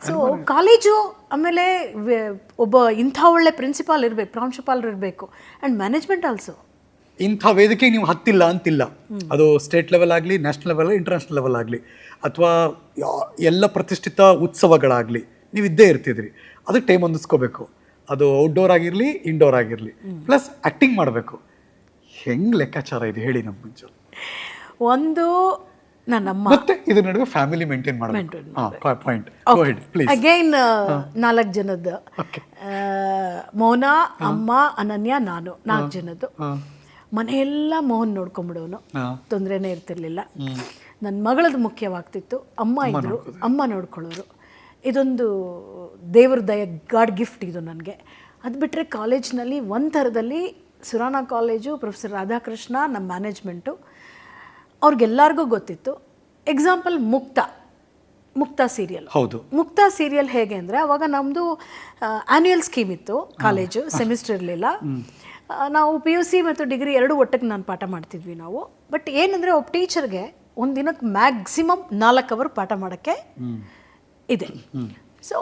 ಸೊ ಕಾಲೇಜು ಆಮೇಲೆ ಒಬ್ಬ ಇಂಥ ಒಳ್ಳೆ ಪ್ರಿನ್ಸಿಪಾಲ್ ಇರಬೇಕು ಪ್ರಾಂಶುಪಾಲರು ಇರಬೇಕು ಆ್ಯಂಡ್ ಮ್ಯಾನೇಜ್ಮೆಂಟ್ ಆಲ್ಸೋ ಇಂಥ ವೇದಿಕೆ ನೀವು ಹತ್ತಿಲ್ಲ ಅಂತಿಲ್ಲ. ಅದು ಸ್ಟೇಟ್ ಲೆವೆಲ್ ಆಗಲಿ ನ್ಯಾಷನಲ್ ಲೆವೆಲ್ ಇಂಟರ್ನ್ಯಾಷನಲ್ ಲೆವೆಲ್ ಆಗಲಿ ಅಥವಾ ಎಲ್ಲ ಪ್ರತಿಷ್ಠಿತ ಉತ್ಸವಗಳಾಗಲಿ ನೀವು ಇದ್ದೇ ಇರ್ತಿದ್ರಿ. ಅದಕ್ಕೆ ಟೈಮ್ ಹೊಂದಿಸ್ಕೋಬೇಕು. ಅದು ಔಟ್ಡೋರ್ ಆಗಿರಲಿ ಇಂಡೋರ್ ಆಗಿರಲಿ. ಪ್ಲಸ್ ಆ್ಯಕ್ಟಿಂಗ್ ಮಾಡಬೇಕು. ಹೆಂಗೆ ಲೆಕ್ಕಾಚಾರ ಇದೆ ಹೇಳಿ ನಮ್ಮ ಮುಂಚೆ. ಒಂದು ನನ್ನಮ್ಮ ಮತ್ತೆ ಇದ್ರ ನಡುವೆ ಫ್ಯಾಮಿಲಿ ಮೇಂಟೈನ್ ಮಾಡಬೇಕು. ಪಾಯಿಂಟ್ ಅಗೈನ್ ನಾಲ್ಕು ಜನದ್ದು. ಮೌನ ಅಮ್ಮ ಅನನ್ಯ ನಾನು. ನಾಲ್ಕು ಜನದ್ದು. ಮನೆಯೆಲ್ಲ ಮೋಹನ್ ನೋಡ್ಕೊಂಬಿಡೋನು ತೊಂದರೆನೇ ಇರ್ತಿರ್ಲಿಲ್ಲ. ನನ್ನ ಮಗಳದ್ದು ಮುಖ್ಯವಾಗ್ತಿತ್ತು. ಅಮ್ಮ ಇದ್ರು. ಅಮ್ಮ ನೋಡ್ಕೊಳ್ಳೋರು. ಇದೊಂದು ದೇವ್ರ ದಯ ಗಾಡ್ ಗಿಫ್ಟ್ ಇದು ನನಗೆ. ಅದು ಬಿಟ್ಟರೆ ಕಾಲೇಜ್ನಲ್ಲಿ ಒಂದು ಥರದಲ್ಲಿ ಸುರಾನ ಕಾಲೇಜು ಪ್ರೊಫೆಸರ್ ರಾಧಾಕೃಷ್ಣ ನಮ್ಮ ಮ್ಯಾನೇಜ್ಮೆಂಟು ಅವ್ರಿಗೆಲ್ಲರಿಗೂ ಗೊತ್ತಿತ್ತು. ಎಕ್ಸಾಂಪಲ್ ಮುಕ್ತ ಮುಕ್ತ ಸೀರಿಯಲ್. ಹೌದು. ಮುಕ್ತ ಸೀರಿಯಲ್ ಹೇಗೆ ಅಂದರೆ ಅವಾಗ ನಮ್ಮದು ಆ್ಯನ್ಯುಯಲ್ ಸ್ಕೀಮ್ ಇತ್ತು ಕಾಲೇಜು ಸೆಮಿಸ್ಟರ್ ಇರಲಿಲ್ಲ. [laughs] ನಾವು ಪಿ ಯು ಸಿ ಮತ್ತು ಡಿಗ್ರಿ ಎರಡು ಒಟ್ಟಿಗೆ ನಾನು ಪಾಠ ಮಾಡ್ತಿದ್ವಿ ನಾವು. ಬಟ್ ಏನಂದರೆ ಒಬ್ಬ ಟೀಚರ್ಗೆ ಒಂದು ದಿನಕ್ಕೆ ಮ್ಯಾಕ್ಸಿಮಮ್ ನಾಲ್ಕು ಅವರ್ ಪಾಠ ಮಾಡೋಕ್ಕೆ ಇದೆ. ಸೊ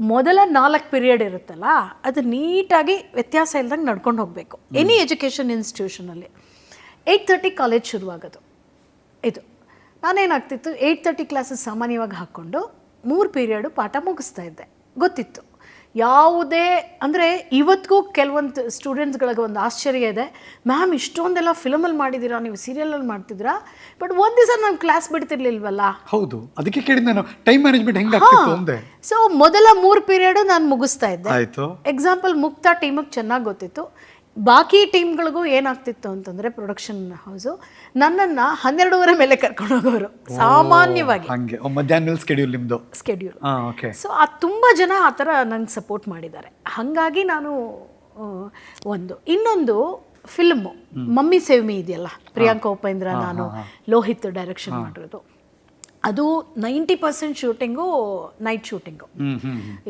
ಮೊದಲ ನಾಲ್ಕು ಪೀರಿಯಡ್ ಇರುತ್ತಲ್ಲ, ಅದು ನೀಟಾಗಿ ವ್ಯತ್ಯಾಸ ಇಲ್ದಂಗೆ ನಡ್ಕೊಂಡು ಹೋಗಬೇಕು. ಎನಿ ಎಜುಕೇಷನ್ ಇನ್ಸ್ಟಿಟ್ಯೂಷನಲ್ಲಿ ಏಯ್ಟ್ ತರ್ಟಿ ಕಾಲೇಜ್ ಶುರುವಾಗೋದು. ಇದು. ನಾನೇನಾಗ್ತಿತ್ತು ಏಯ್ಟ್ ತರ್ಟಿ ಕ್ಲಾಸಸ್ ಸಾಮಾನ್ಯವಾಗಿ ಹಾಕ್ಕೊಂಡು ಮೂರು ಪೀರಿಯಡು ಪಾಠ ಮುಗಿಸ್ತಾ ಇದ್ದೆ. ಗೊತ್ತಿತ್ತು. ಯಾವುದೇ ಅಂದರೆ ಇವತ್ತಿಗೂ ಕೆಲವೊಂದು ಸ್ಟೂಡೆಂಟ್ಸ್ಗಳಿಗೆ ಒಂದು ಆಶ್ಚರ್ಯ ಇದೆ. ಮ್ಯಾಮ್ ಇಷ್ಟೊಂದೆಲ್ಲ ಫಿಲಮಲ್ಲಿ ಮಾಡಿದ್ದೀರಾ ನೀವು ಸೀರಿಯಲಲ್ಲಿ ಮಾಡ್ತಿದ್ದೀರಾ? ಬಟ್ ಒಂದು ದಿವಸ ನಾನು ಕ್ಲಾಸ್ ಬಿಡ್ತಿರ್ಲಿಲ್ವಲ್ಲ? ಹೌದು. ಅದಕ್ಕೆ ಕೇಳಿದ ನಾನು. ಟೈಮ್ ಮ್ಯಾನೇಜ್ಮೆಂಟ್ ಹೆಂಗೆ ಸೊ ಮೊದಲ ಮೂರು ಪೀರಿಯಡು ನಾನು ಮುಗಿಸ್ತಾ ಇದ್ದೆ. ಆಯ್ತು. ಎಕ್ಸಾಂಪಲ್ ಮುಕ್ತ ಟೀಮಿಗೆ ಚೆನ್ನಾಗಿ ಗೊತ್ತಿತ್ತು. ಬಾಕಿ ಟೀಮ್ಗಳಿಗೂ ಏನಾಗ್ತಿತ್ತು ಅಂತಂದರೆ ಪ್ರೊಡಕ್ಷನ್ ಹೌಸು ನನ್ನನ್ನು ಹನ್ನೆರಡೂವರೆ ಮೇಲೆ ಕರ್ಕೊಂಡು ಹೋಗೋರು ಸಾಮಾನ್ಯವಾಗಿ. ಹಂಗೆ. ಸ್ಕೆಡ್ಯೂಲ್ ನಿಮ್ಮದು ಸ್ಕೆಡ್ಯೂಲ್ ಸೊ ಆ ತುಂಬ ಜನ ಆ ಥರ ನಂಗೆ ಸಪೋರ್ಟ್ ಮಾಡಿದ್ದಾರೆ. ಹಾಗಾಗಿ ನಾನು ಒಂದು. ಇನ್ನೊಂದು ಫಿಲ್ಮು ಮಮ್ಮಿ ಸೇವ್ ಮೀ ಇದೆಯಲ್ಲ? ಪ್ರಿಯಾಂಕಾ ಉಪೇಂದ್ರ ನಾನು ಲೋಹಿತ್ ಡೈರೆಕ್ಷನ್ ಮಾಡಿರೋದು. ಅದು ninety percent shooting night shooting.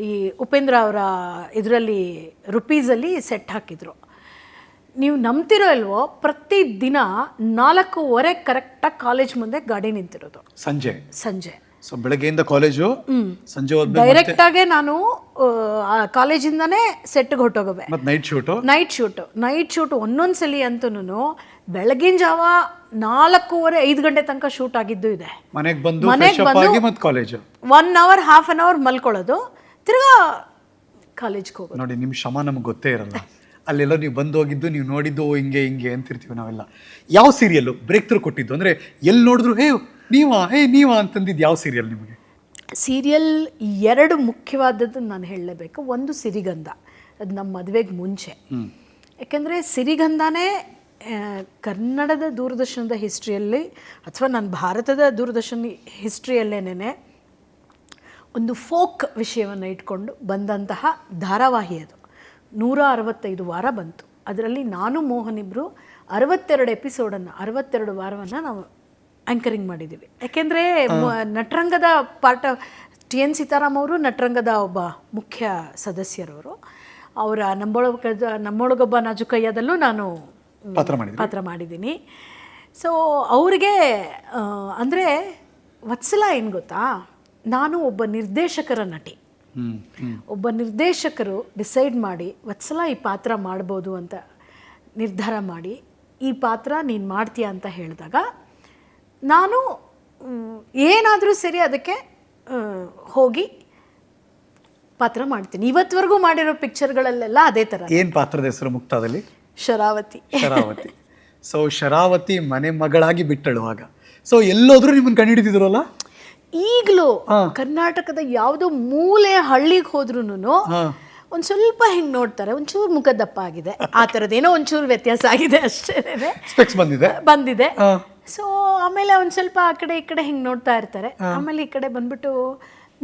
ಈ ಉಪೇಂದ್ರ ಅವರ ಇದರಲ್ಲಿ ರುಪೀಸಲ್ಲಿ ಸೆಟ್ ಹಾಕಿದ್ರು. ನೀವು ನಂಬ್ತಿರೋ ಇಲ್ವೋ ಪ್ರತಿ ದಿನ ನಾಲ್ಕೂವರೆ ಕರೆಕ್ಟಾಗಿ ಕಾಲೇಜ್ ಮುಂದೆ ಗಾಡಿ ನಿಂತಿರೋದು. ಸಂಜೆ. ಸಂಜೆ. ಸೊ ಬೆಳಗ್ಗೆಯಿಂದ ಕಾಲೇಜು ಸಂಜೆ ಡೈರೆಕ್ಟ್ ಡೈರೆಕ್ಟಾಗೆ ನಾನು ಆ, ಕಾಲೇಜಿಂದನೇ ಸೆಟ್ಗೆ ಹೊಟ್ಟೋಗವೆ ಮತ್ತೆ night shoot night shoot night shoot ಒಂದೊಂದ್ಸಲಿ ಅಂತೂನು ಅಂತೂ ಬೆಳಗಿನ ಜಾವ ನಾಲ್ಕೂವರೆ ಐದು ಗಂಟೆ ತನಕ ಶೂಟ್ ಆಗಿದ್ದು ಇದೆ. ಮನೆಗೆ ಬಂದು ಮನೆಗ್ ಫ್ರೆಶ್ ಅಪ್ ಬಂದು- ಆಗಿ ಮತ್ತೆ college one hour half an hour ಮಲ್ಕೊಳ್ಳೋದು. ತಿರ್ಗಾ ಕಾಲೇಜ್ಗೆ ಹೋಗೋದು. ನೋಡಿ ನಿಮ್ಮ ಶಮ ನಮ್ಗೆ ಗೊತ್ತೇ ಇರಲ್ಲ. ಅಲ್ಲೆಲ್ಲ ನೀವು ಬಂದು ಹೋಗಿದ್ದು ನೀವು ನೋಡಿದ್ದು ಹಿಂಗೆ ಹಿಂಗೆ ಅಂತಿರ್ತೀವಿ ನಾವೆಲ್ಲ. ಯಾವ ಸೀರಿಯಲ್ಲು ಬ್ರೇಕ್ ಥ್ರೂ ಕೊಟ್ಟಿದ್ದು. ಅಂದರೆ ಎಲ್ಲಿ ನೋಡಿದ್ರು ಹೇ ನೀವಾ ಹೇ ನೀವಾ ಅಂತಂದಿದ್ದು ಯಾವ ಸೀರಿಯಲ್ ನಿಮಗೆ? ಸೀರಿಯಲ್ ಎರಡು ಮುಖ್ಯವಾದದ್ದು ನಾನು ಹೇಳಲೇಬೇಕು. ಒಂದು ಸಿರಿಗಂಧ. ಅದು ನಮ್ಮ ಮದುವೆಗೆ ಮುಂಚೆ. ಯಾಕೆಂದರೆ ಸಿರಿಗಂಧನೇ ಕನ್ನಡದ ದೂರದರ್ಶನದ ಹಿಸ್ಟ್ರಿಯಲ್ಲಿ ಅಥವಾ ನನ್ನ ಭಾರತದ ದೂರದರ್ಶನ ಹಿಸ್ಟ್ರಿಯಲ್ಲೇನೇ ಒಂದು ಫೋಕ್ ವಿಷಯವನ್ನು ಇಟ್ಕೊಂಡು ಬಂದಂತಹ ಧಾರಾವಾಹಿ ಅದು. ನೂರ ಅರವತ್ತೈದು ವಾರ ಬಂತು. ಅದರಲ್ಲಿ ನಾನು ಮೋಹನ್ ಇಬ್ಬರು ಅರವತ್ತೆರಡು ಎಪಿಸೋಡನ್ನು ಅರವತ್ತೆರಡು ವಾರವನ್ನು ನಾವು ಆ್ಯಂಕರಿಂಗ್ ಮಾಡಿದ್ದೀವಿ. ಯಾಕೆಂದರೆ ನಟರಂಗದ ಪಾರ್ಟ್ ಟಿ ಎನ್ ಸೀತಾರಾಮ್ ಅವರು ನಟರಂಗದ ಒಬ್ಬ ಮುಖ್ಯ ಸದಸ್ಯರವರು. ಅವರ ನಮ್ಮೊಳಗ ನಮ್ಮೊಳಗೊಬ್ಬ ನಾಜುಕಯ್ಯದಲ್ಲೂ ನಾನು ಪಾತ್ರ ಮಾಡಿದ್ರಿ ಪಾತ್ರ ಮಾಡಿದ್ದೀನಿ. ಸೊ ಅವ್ರಿಗೆ ಅಂದರೆ ವತ್ಸಲ ಏನು ಗೊತ್ತಾ? ನಾನು ಒಬ್ಬ ನಿರ್ದೇಶಕರ ನಟಿ. ಒಬ್ಬ ನಿರ್ದೇಶಕರು ಡಿಸೈಡ್ ಮಾಡಿ ವತ್ಸಲ ಈ ಪಾತ್ರ ಮಾಡ್ಬೋದು ಅಂತ ನಿರ್ಧಾರ ಮಾಡಿ ಈ ಪಾತ್ರ ನೀನು ಮಾಡ್ತೀಯ ಅಂತ ಹೇಳಿದಾಗ ನಾನು ಏನಾದರೂ ಸರಿ ಅದಕ್ಕೆ ಹೋಗಿ ಪಾತ್ರ ಮಾಡ್ತೀನಿ. ಇವತ್ತವರೆಗೂ ಮಾಡಿರೋ ಪಿಕ್ಚರ್ಗಳಲ್ಲೆಲ್ಲ ಅದೇ ಥರ ಏನು ಪಾತ್ರದ ಹೆಸರು ಮುಕ್ತಾದಲ್ಲಿ? ಶರಾವತಿ. ಶರಾವತಿ. ಸೊ ಶರಾವತಿ ಮನೆ ಮಗಳಾಗಿ ಬಿಟ್ಟಳು ಆಗ. ಸೊ ಎಲ್ಲೋದ್ರೂ ಕಂಡು ಕಂಡುಹಿಡಿದಿದ್ರಲ್ಲ ಈಗಲೂ ಕರ್ನಾಟಕದ ಯಾವುದೋ ಮೂಲೆ ಹಳ್ಳಿಗೆ ಹೋದ್ರೂನು ಒಂದು ಸ್ವಲ್ಪ ಹಿಂಗೆ ನೋಡ್ತಾರೆ ಒಂಚೂರು ಮುಖದಪ್ಪ ಆಗಿದೆ. ಆ ಥರದ್ದೇನೋ ಒಂಚೂರು ವ್ಯತ್ಯಾಸ ಆಗಿದೆ ಅಷ್ಟೇ ಬಂದಿದೆ? ಬಂದಿದೆ. ಸೊ ಆಮೇಲೆ ಒಂದು ಸ್ವಲ್ಪ ಆ ಕಡೆ ಈ ಕಡೆ ಹಿಂಗೆ ನೋಡ್ತಾ ಇರ್ತಾರೆ. ಆಮೇಲೆ ಈ ಕಡೆ ಬಂದ್ಬಿಟ್ಟು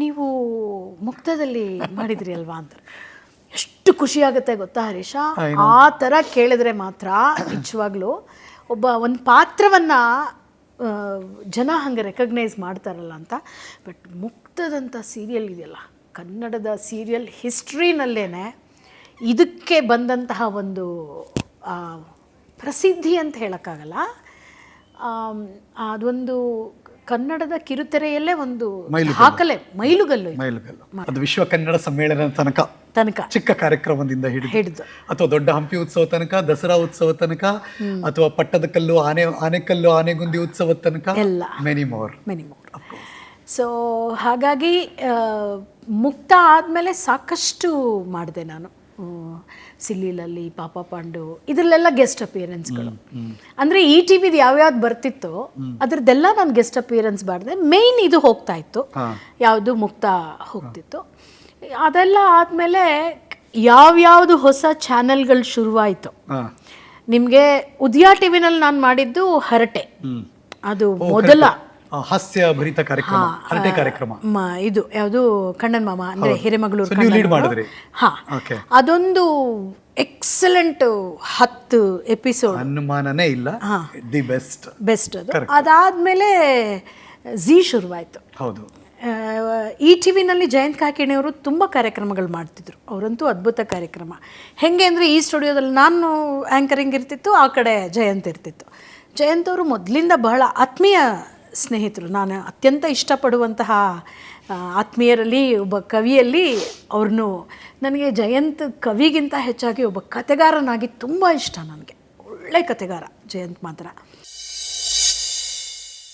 ನೀವು ಮುಕ್ತದಲ್ಲಿ ಮಾಡಿದ್ರಿ ಅಲ್ವಾ ಅಂತ. ಎಷ್ಟು ಖುಷಿ ಆಗುತ್ತೆ ಗೊತ್ತಾ ಹರೀಶ? ಆ ಥರ ಕೇಳಿದ್ರೆ ಮಾತ್ರ ನಿಜವಾಗ್ಲೂ ಒಬ್ಬ ಒಂದು ಪಾತ್ರವನ್ನು ಜನ ಹಂಗೆ ರೆಕಗ್ನೈಸ್ ಮಾಡ್ತಾರಲ್ಲ ಅಂತ. ಬಟ್ ಮುಕ್ತದಂಥ ಸೀರಿಯಲ್ ಇದೆಯಲ್ಲ ಕನ್ನಡದ ಸೀರಿಯಲ್ ಹಿಸ್ಟ್ರಿನಲ್ಲೇ ಇದಕ್ಕೆ ಬಂದಂತಹ ಒಂದು ಪ್ರಸಿದ್ಧಿ ಅಂತ ಹೇಳೋಕ್ಕಾಗಲ್ಲ. ಅದೊಂದು ಕನ್ನಡದ ಕಿರುತೆರೆಯಲ್ಲೇ ಒಂದು ಹಾಕಲೆ. ಮೈಲುಗಲ್ಲು. ಅದು ವಿಶ್ವ ಕನ್ನಡ ಸಮ್ಮೇಳನ ತನಕ ತನಕ. ಚಿಕ್ಕ ಕಾರ್ಯಕ್ರಮದಿಂದ ಹಿಡಿದು. ಹಿಡಿದು. ಅಥವಾ ದೊಡ್ಡ ಹಂಪಿ ಉತ್ಸವ ತನಕ ದಸರಾ ಉತ್ಸವ ತನಕ ಅಥವಾ ಪಟ್ಟದಕಲ್ಲು ಆನೆ ಆನೆಕಲ್ಲು ಆನೆಗುಂದಿ ಉತ್ಸವದ ತನಕ ಎಲ್ಲ. ಮೆನಿ ಮೋರ್ ಮಿನಿಮಮ್ ಸೊ ಹಾಗಾಗಿ ಮುಕ್ತ ಆದಮೇಲೆ ಸಾಕಷ್ಟು ಮಾಡಿದೆ ನಾನು. ಸಿಲ್ಲಿಲಲ್ಲಿ ಪಾಪ ಪಾಂಡು ಇದರಲ್ಲೆಲ್ಲ ಗೆಸ್ಟ್ ಅಪಿಯರೆನ್ಸ್ಗಳು ಅಂದರೆ ಈ ಟಿ ವಿದು ಯಾವ್ಯಾವ್ದು ಬರ್ತಿತ್ತೋ ಅದರದ್ದೆಲ್ಲ ನಾನು ಗೆಸ್ಟ್ ಅಪಿಯರೆನ್ಸ್ ಮಾಡಿದೆ. ಮೇಯ್ನ್ ಇದು ಹೋಗ್ತಾ ಇತ್ತು. ಯಾವುದು ಮುಕ್ತ ಹೋಗ್ತಿತ್ತು. ಅದೆಲ್ಲ ಆದಮೇಲೆ ಯಾವ್ಯಾವುದು ಹೊಸ ಚಾನೆಲ್ಗಳು ಶುರುವಾಯಿತು. ನಿಮಗೆ ಉದಯ ಟಿ ವಿನಲ್ಲಿ ನಾನು ಮಾಡಿದ್ದು ಹರಟೆ. ಅದು ಮೊದಲ. ಹಾಸ್ಯ ಭರಿತ ಕಾರ್ಯಕ್ರಮ ಹರಟೆ ಕಾರ್ಯಕ್ರಮ. ಇದು ಯಾವುದು? ಕಣ್ಣನ್ ಮಾಮ ಅಂದ್ರೆ ಹಿರೇಮಗಳೂರು? ಹಾ. ಅದೊಂದು ಎಕ್ಸಲೆಂಟ್ ಹತ್ತು ಎಪಿಸೋಡ್ ಅನುಮಾನನೇ ಇಲ್ಲ. ದಿ ಬೆಸ್ಟ್ ಬೆಸ್ಟ್ ಅದು. ಅದಾದ್ಮೇಲೆ ಝೀ ಶುರುವಾಯಿತು. ಹೌದು. ಈ ಟಿ ವಿನಲ್ಲಿ ಜಯಂತ್ ಕಾಕಿಣಿಯವರು ತುಂಬ ಕಾರ್ಯಕ್ರಮಗಳು ಮಾಡ್ತಿದ್ರು. ಅವರಂತೂ ಅದ್ಭುತ ಕಾರ್ಯಕ್ರಮ. ಹೆಂಗೆ ಅಂದರೆ ಈ ಸ್ಟುಡಿಯೋದಲ್ಲಿ ನಾನು ಆ್ಯಂಕರಿಂಗ್ ಇರ್ತಿತ್ತು, ಆ ಕಡೆ ಜಯಂತ್ ಇರ್ತಿತ್ತು. ಜಯಂತ್ ಅವರು ಮೊದಲಿಂದ ಬಹಳ ಆತ್ಮೀಯ ಸ್ನೇಹಿತರು. ನಾನು ಅತ್ಯಂತ ಇಷ್ಟಪಡುವಂತಹ ಆತ್ಮೀಯರಲ್ಲಿ, ಒಬ್ಬ ಕವಿಯಲ್ಲಿ ಅವ್ರನ್ನು. ನನಗೆ ಜಯಂತ್ ಕವಿಗಿಂತ ಹೆಚ್ಚಾಗಿ ಒಬ್ಬ ಕತೆಗಾರನಾಗಿ ತುಂಬ ಇಷ್ಟ ನನಗೆ. ಒಳ್ಳೆ ಕತೆಗಾರ ಜಯಂತ್ ಮಾತ್ರ.